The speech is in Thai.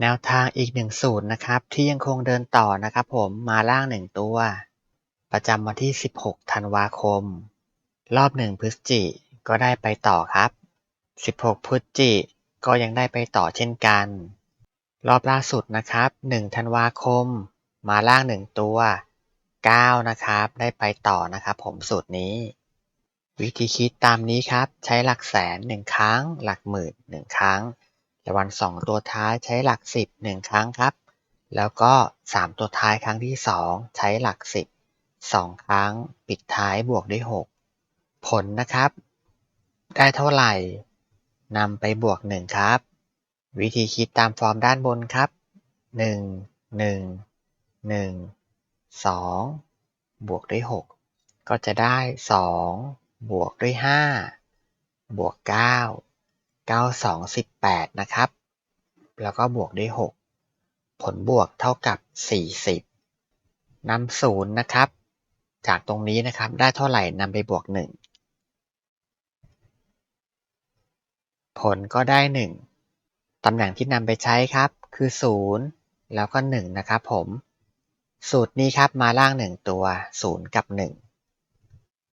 แนวทางอีกหนึ่งสูตรนะครับ ที่ยังคงเดินต่อนะครับผมมาล่างหนึ่งตัว ประจำวันที่ 16 ธันวาคม รอบหนึ่งพฤศจิก็ได้ไปต่อครับ 16 พฤศจิก็ยังได้ไปต่อเช่นกัน รอบล่าสุดนะครับ 1 ธันวาคม มาล่างหนึ่งตัว 9 นะครับ ได้ไปต่อนะครับผมสูตรนี้ วิธีคิดตามนี้ครับ ใช้หลักแสนหนึ่งครั้ง หลักหมื่นหนึ่งครั้ง รางวัลสองตัวท้ายใช้หลักสิบหนึ่งครั้งครับ แล้วก็สามตัวท้ายครั้งที่สองใช้หลักสิบสองครั้ง ปิดท้ายบวกด้วยหกผลนะครับ ได้เท่าไหร่นำไปบวกหนึ่งครับ วิธีคิดตามฟอร์มด้านบนครับหนึ่งหนึ่งหนึ่งสองบวกด้วยหกก็จะได้สองบวกด้วยห้าบวกเก้า เก้าสองสิบแปดนะครับ แล้วก็บวกด้วยหกผลบวกเท่ากับสี่สิบนำศูนย์นะครับ จากตรงนี้นะครับได้เท่าไหร่นำไปบวกหนึ่งผลก็ได้หนึ่งตำแหน่งที่นำไปใช้ครับคือศูนย์แล้วก็หนึ่งนะครับผม สูตรนี้ครับมาล่างหนึ่งตัวศูนย์กับหนึ่ง